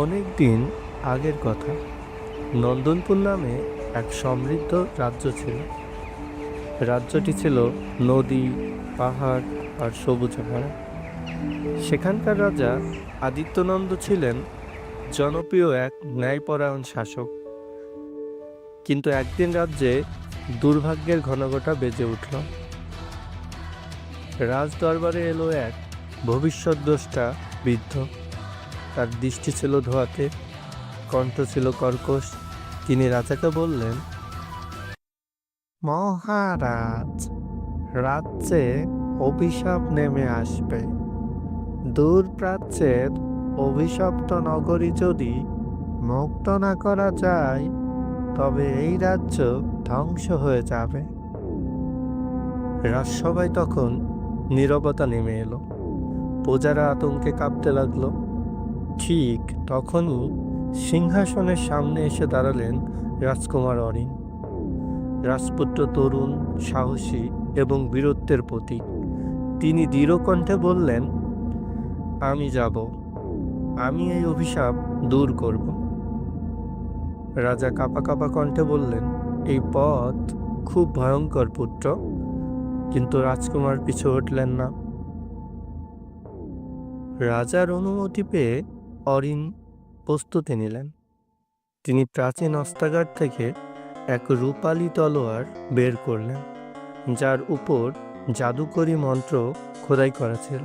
অনেক দিন আগের কথা, নন্দনপুর নামে এক সমৃদ্ধ রাজ্য ছিল। রাজ্যটি ছিল নদী, পাহাড় আর সবুজ ভরা সেখানকার রাজা আদিত্যনন্দ ছিলেন জনপ্রিয় এক ন্যায়পরায়ণ শাসক। কিন্তু একদিন রাজ্যে দুর্ভাগ্যের ঘনঘটা বেজে উঠল। রাজ দরবারে এলো এক ভবিষ্যৎদ্রষ্টা বৃদ্ধ। তার দৃষ্টি ছিল ধোয়াতে, কণ্ঠ ছিল কর্কশ। তিনি রাজাকে বললেন, মহারাজ, রাজ্যে অভিশাপ নেমে আসবে। দূর প্রাচ্যের অভিশপ্ত নগরী যদি মুক্ত না করা যায়, তবে এই রাজ্য ধ্বংস হয়ে যাবে। রাজসভায় তখন নীরবতা নেমে এলো। প্রজারা আতঙ্কে কাঁপতে লাগল। ঠিক তখনই সিংহাসনের সামনে এসে দাঁড়ালেন রাজকুমার অরিন। রাজপুত্র তরুণ, সাহসী এবং বীরত্বের প্রতীক। তিনি দৃঢ় কণ্ঠে বললেন, আমি যাব। আমি এই অভিশাপ দূর করব। রাজা কাপা কাপা কণ্ঠে বললেন, এই পথ খুব ভয়ঙ্কর পুত্র, কিন্তু রাজকুমার পিছু হটলেন না। রাজার অনুমতি পেয়ে অরিন প্রস্তুতি নিলেন। তিনি প্রাচীন অস্ত্রাগার থেকে এক রূপালী তলোয়ার বের করলেন, যার উপর জাদুকরী মন্ত্র খোদাই করা ছিল।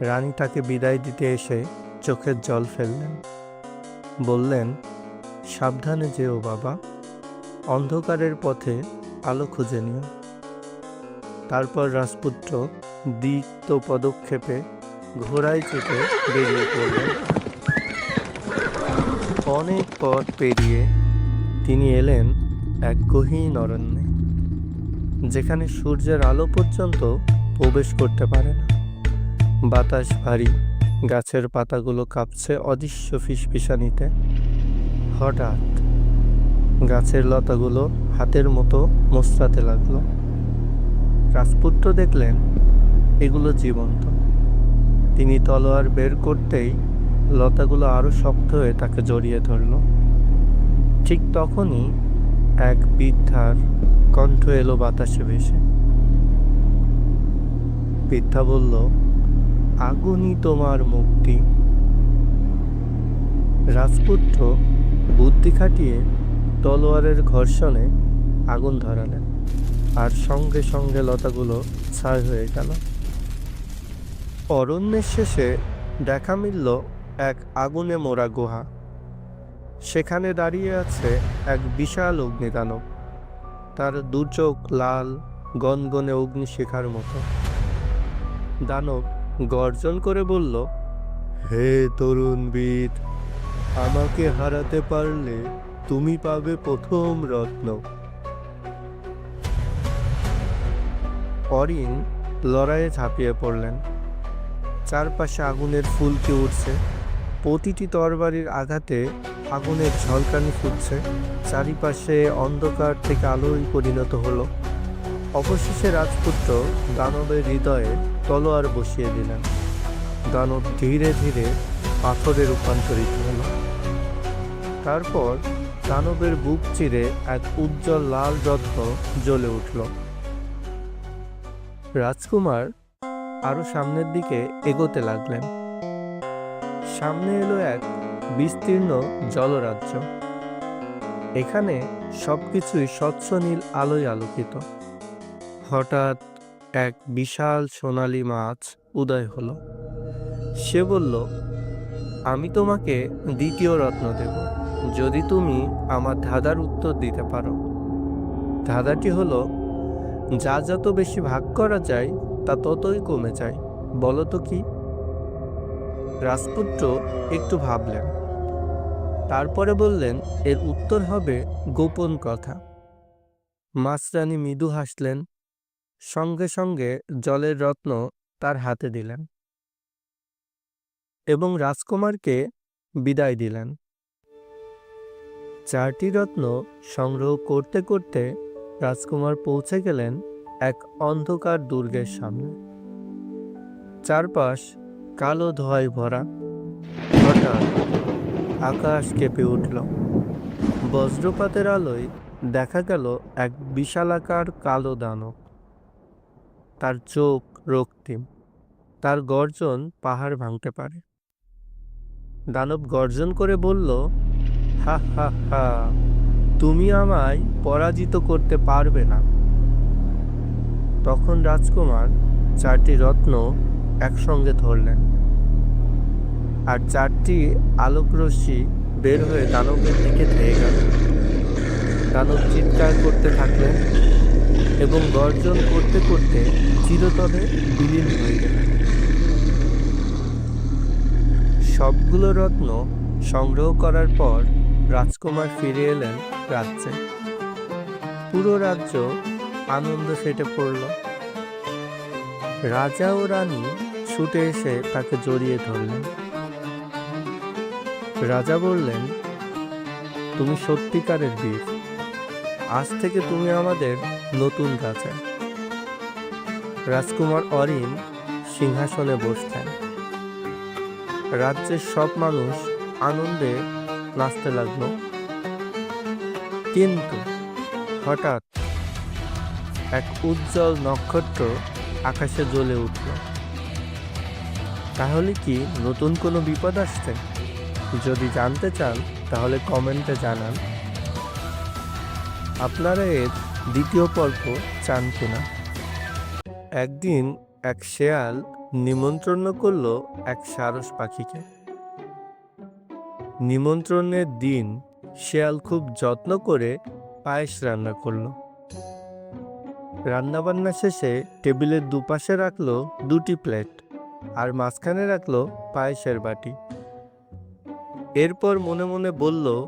রানী তাকে বিদায় দিতে এসে চোখের জল ফেললেন। বললেন, সাবধানে যেও বাবা, অন্ধকারের পথে আলো খুঁজে নিও। তারপর রাজপুত্র দিক্ত পদক্ষেপে ঘোড়ায় চেপে বেরিয়ে পড়লেন। অনেক পথ পেরিয়ে তিনি এলেন এক গহীন অরণ্যে, যেখানে সূর্যের আলো পর্যন্ত প্রবেশ করতে পারে না। বাতাস ভারী, গাছের পাতাগুলো কাঁপছে অদৃশ্য ফিসফিসানিতে। হঠাৎ গাছের লতাগুলো হাতের মতো মোস্তাতে লাগল। রাজপুত্র দেখলেন, এগুলো জীবন্ত। তিনি তলোয়ার বের করতেই লতাগুলো আরও শক্ত হয়ে তাকে জড়িয়ে ধরল। ঠিক তখনই এক বৃদ্ধার কণ্ঠ এলো বাতাসে ভেসে। বৃদ্ধা বলল, আগুনই তোমার মুক্তি। রাজপুত্র বুদ্ধি খাটিয়ে তলোয়ারের ঘর্ষণে আগুন ধরালেন। আর সঙ্গে সঙ্গে লতাগুলো ছাই হয়ে গেল। অরণ্যের শেষে দেখা মিলল এক আগুনে মোড়া গুহা। সেখানে দাঁড়িয়ে আছে এক বিশাল অগ্নিদানব। তার দু চোখ লাল, গনগনে অগ্নিশিখার মতো। দানব গর্জন করে বলল, হে তরুণ বীর আমাকে হারাতে পারলে তুমি পাবে প্রথম রত্ন। অরিন লড়াইয়ে ঝাঁপিয়ে পড়লেন। চারপাশে আগুনের ফুলকি উঠছে প্রতিটি তরবারির আঘাতে আগুনের ঝলকানি ফুটছে। চারিপাশে অন্ধকার থেকে আলোয় পরিণত হলো। অবশেষে রাজপুত্র দানবের হৃদয়ে তলোয়ার বসিয়ে দিলেন। দানব ধীরে ধীরে পাথরে রূপান্তরিত হলো। তারপর দানবের বুক চিরে এক উজ্জ্বল লাল রত্ন জ্বলে উঠল। রাজকুমার আরও সামনের দিকে এগোতে লাগলেন। সামনে এলো এক বিস্তীর্ণ জলরাজ্য। এখানে সবকিছুই স্বচ্ছ নীল আলোয় আলোকিত। হঠাৎ এক বিশাল সোনালী মাছ উদয় হলো। সে বলল, আমি তোমাকে দ্বিতীয় রত্ন দেব, যদি তুমি আমার ধাঁধার উত্তর দিতে পারো। ধাঁধাটি হলো, যা যত বেশি ভাগ করা যায় তা ততই কমে যায়, বলো তো কি? রাজপুত্র একটু ভাবলেন। তারপরে বললেন, এর উত্তর হবে গোপন কথা। মাছরানী মৃদু হাসলেন, সঙ্গে সঙ্গে জলের রত্ন তার হাতে দিলেন এবং রাজকুমারকে বিদায় দিলেন। চারটি রত্ন সংগ্রহ করতে করতে রাজকুমার পৌঁছে গেলেন এক অন্ধকার দুর্গের সামনে। চারপাশ কালো ধোঁয়ায় ভরা। হঠাৎ আকাশ কেঁপে উঠল। বজ্রপাতের আলোয় দেখা গেল এক বিশালাকার কালো দানব। তার চোখ রক্তিম। তার গর্জন পাহাড় ভাঙতে পারে। দানব গর্জন করে বলল, হা হা হা, তুমি আমায় পরাজিত করতে পারবে না। তখন রাজকুমার চারটি রত্ন একসঙ্গে ধরলেন। আর চারটি আলোকরশ্মি বের হয়ে দানবের দিকে ধেয়ে গেল। দানব চিৎকার করতে থাকলেন এবং গর্জন করতে করতে চিরতরে বিলীন হয়ে গেলেন। সবগুলো রত্ন সংগ্রহ করার পর রাজকুমার ফিরে এলেন রাজ্যে। পুরো রাজ্য আনন্দ ফেটে পড়ল। রাজা ও রানী ছুটে এসে তাকে জড়িয়ে ধরলেন। রাজা বললেন, তুমি সত্যিকারের বীর। আজ থেকে তুমি আমাদের নতুন রাজা। রাজকুমার অরিন সিংহাসনে বসলেন রাজ্যের সব মানুষ আনন্দে নাচতে লাগল। কিন্তু হঠাৎ এক উজ্জ্বল নক্ষত্র আকাশে জ্বলে উঠল। তাহলে কি নতুন কোনো বিপদ আসছে? যদি জানতে চান, তাহলে কমেন্টে জানান। আপনারা এর দ্বিতীয় পর্ব চান কিনা? একদিন এক শেয়াল নিমন্ত্রণ করল এক সারস পাখিকে। নিমন্ত্রণের দিন শেয়াল খুব যত্ন করে পায়েস রান্না করল। রান্নাবান্না শেষে টেবিলের দুপাশে রাখল দুটি প্লেট আর মাঝখানে রাখল পায়েসের বাটি। এরপর মনে মনে বলল,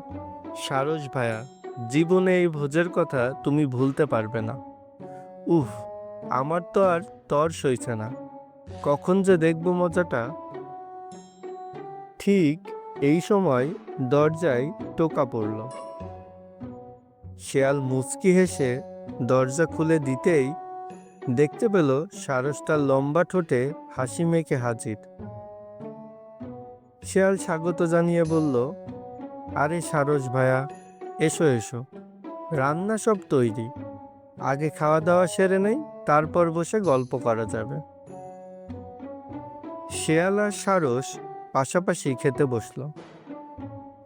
সারস ভায়া, জীবনে এই ভোজের কথা তুমি ভুলতে পারবে না। উফ, আমার তো আর তর সইছে না। কখন যে দেখব মজাটা? ঠিক এই সময় দরজায় টোকা পড়ল। শেয়াল মুচকি হেসে দরজা খুলে দিতেই দেখতে পেল সারসটার লম্বা ঠোঁটে হাসি মেখে হাজির। শেয়াল স্বাগত জানিয়ে বলল, আরে সারস ভায়া, এসো এসো। রান্না সব তৈরি। আগে খাওয়া দাওয়া সেরে নেই, তারপর বসে গল্প করা যাবে। শেয়াল আর সারস পাশাপাশি খেতে বসল।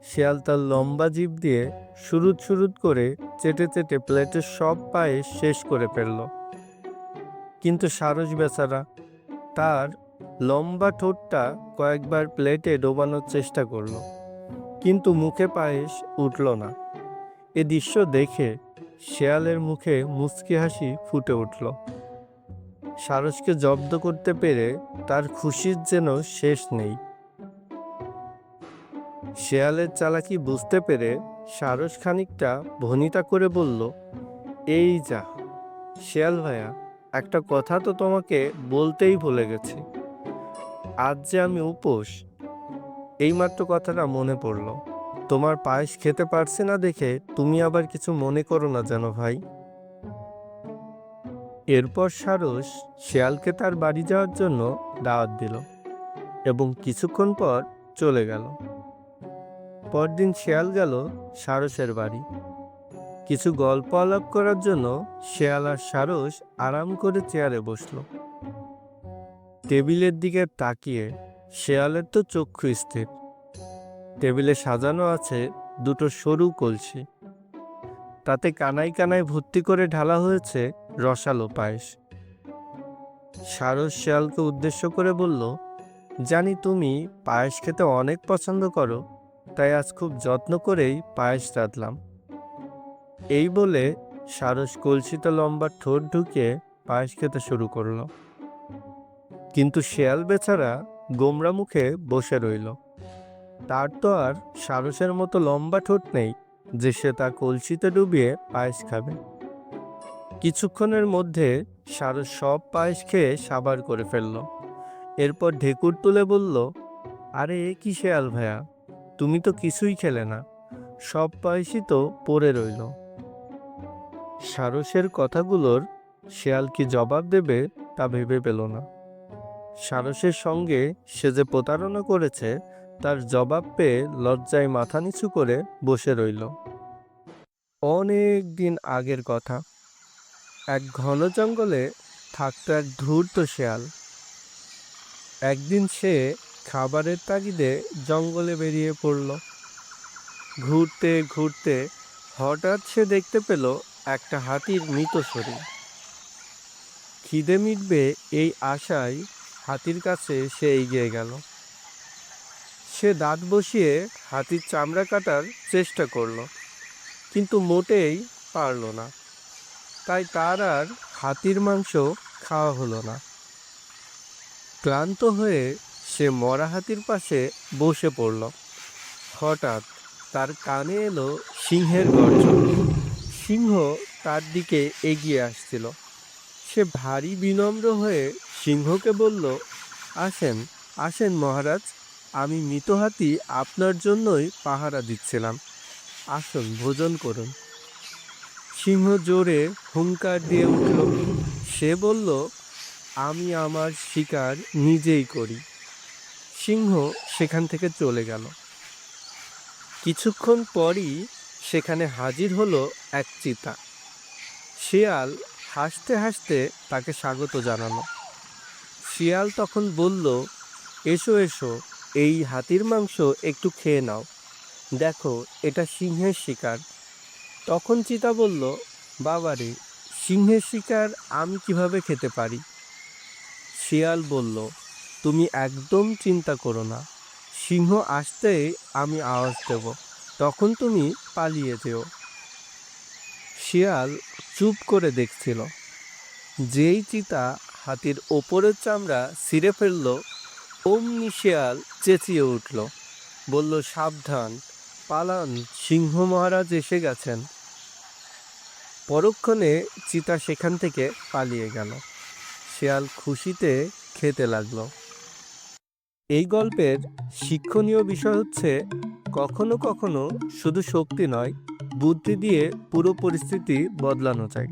শেয়াল তার লম্বা জিভ দিয়ে সুরুত সুরুত করে চেটে চেটে প্লেটের সব পায়েস শেষ করে ফেলল। কিন্তু সারস বেচারা তার লম্বা ঠোঁটটা কয়েকবার প্লেটে ডোবানোর চেষ্টা করল, কিন্তু মুখে পায়েস উঠল না। এ দৃশ্য দেখে শেয়ালের মুখে মুচকি হাসি ফুটে উঠল। সারসকে জব্দ করতে পেরে তার খুশির যেন শেষ নেই। শেয়ালের চালাকি বুঝতে পেরে সারস খানিকটা ভনিতা করে বলল, এই যা, শেয়াল ভাইয়া একটা কথা তো তোমাকে বলতেই ভুলে গেছি। আজ যে আমি উপোস, এইমাত্র কথাটা মনে পড়ল। তোমার পায়েস খেতে পারছি না দেখে তুমি আবার কিছু মনে করো না যেন ভাই। এরপর সারস শেয়ালকে তার বাড়ি যাওয়ার জন্য দাওয়াত দিল এবং কিছুক্ষণ পর চলে গেল। পরদিন শেয়াল গেল সারসের বাড়ি। কিছু গল্প আলাপ করার জন্য শেয়াল আর সারস আরাম করে চেয়ারে বসল। টেবিলের দিকে তাকিয়ে শেয়ালের তো চক্ষু স্থির। টেবিলে সাজানো আছে দুটো সরু কলসি। তাতে কানায় কানায় ভর্তি করে ঢালা হয়েছে রসালো পায়েস। সারস শেয়ালকে উদ্দেশ্য করে বলল, জানি তুমি পায়েস খেতে অনেক পছন্দ করো। তাই আজ খুব যত্ন করেই পায়েস রাঁধলাম। এই বলে সারস কলসিতে লম্বা ঠোঁট ঢুকিয়ে পায়েস খেতে শুরু করল। কিন্তু শেয়াল বেচারা গোমরা মুখে বসে রইল। তার তো আর সারসের মতো লম্বা ঠোঁট নেই যে সে তা কলসিতে ডুবিয়ে পায়েস খাবে। কিছুক্ষণের মধ্যে সারস সব পায়েস খেয়ে সাবার করে ফেলল। এরপর ঢেকুর তুলে বলল, আরে কি শেয়াল ভাইয়া তুমি তো কিছুই খেলে না। সব পায়েসই তো পড়ে রইল। সারসের কথাগুলোর শেয়াল কি জবাব দেবে তা ভেবে পেল না। সারসের সঙ্গে সে যে প্রতারণা করেছে, তার জবাব পেয়ে লজ্জায় মাথা নিচু করে বসে রইল। অনেক দিন আগের কথা। এক ঘন জঙ্গলে থাকত এক ধূর্ত শেয়াল। একদিন সে খাবারের তাগিদে জঙ্গলে বেরিয়ে পড়ল। ঘুরতে ঘুরতে হঠাৎ সে দেখতে পেল একটা হাতির মৃত শরীর। খিদে মিটবে এই আশায় হাতির কাছে সে এগিয়ে গেল। সে দাঁত বসিয়ে হাতির চামড়া কাটার চেষ্টা করল, কিন্তু মোটেই পারল না। তাই তার আর হাতির মাংস খাওয়া হলো না। ক্লান্ত হয়ে সে মরা হাতির পাশে বসে পড়ল। হঠাৎ তার কানে এলো সিংহের গর্জন। সিংহ তার দিকে এগিয়ে আসছিল। সে ভারী বিনম্র হয়ে সিংহকে বলল, আসেন আসেন মহারাজ, আমি মৃত হাতি আপনার জন্যই পাহারা দিচ্ছিলাম। আসুন, ভোজন করুন। সিংহ জোরে হুঙ্কার দিয়ে উঠল। সে বলল, আমি আমার শিকার নিজেই করি। সিংহ সেখান থেকে চলে গেল। কিছুক্ষণ পরই সেখানে হাজির হলো এক চিতা। শিয়াল হাসতে হাসতে তাকে স্বাগত জানালো। শিয়াল তখন বলল, এসো এসো, এই হাতির মাংস একটু খেয়ে নাও। দেখো, এটা সিংহের শিকার। তখন চিতা বলল, বাবারে, সিংহের শিকার আমি কীভাবে খেতে পারি? শিয়াল বলল তুমি একদম চিন্তা করো না। সিংহ আসতেই আমি আওয়াজ দেব। তখন তুমি পালিয়ে যেও। শিয়াল চুপ করে দেখছিল। যেই চিতা হাতির ওপরের চামড়া ছিঁড়ে ফেলল, অমনি শিয়াল চেঁচিয়ে উঠল। বলল, সাবধান, পালান, সিংহ মহারাজ এসে গেছেন। পরক্ষণে চিতা সেখান থেকে পালিয়ে গেল। শিয়াল খুশিতে খেতে লাগল। এই গল্পের শিক্ষণীয় বিষয় হচ্ছে কখনো কখনো শুধু শক্তি নয়, বুদ্ধি দিয়ে পুরো পরিস্থিতি বদলানো যায়।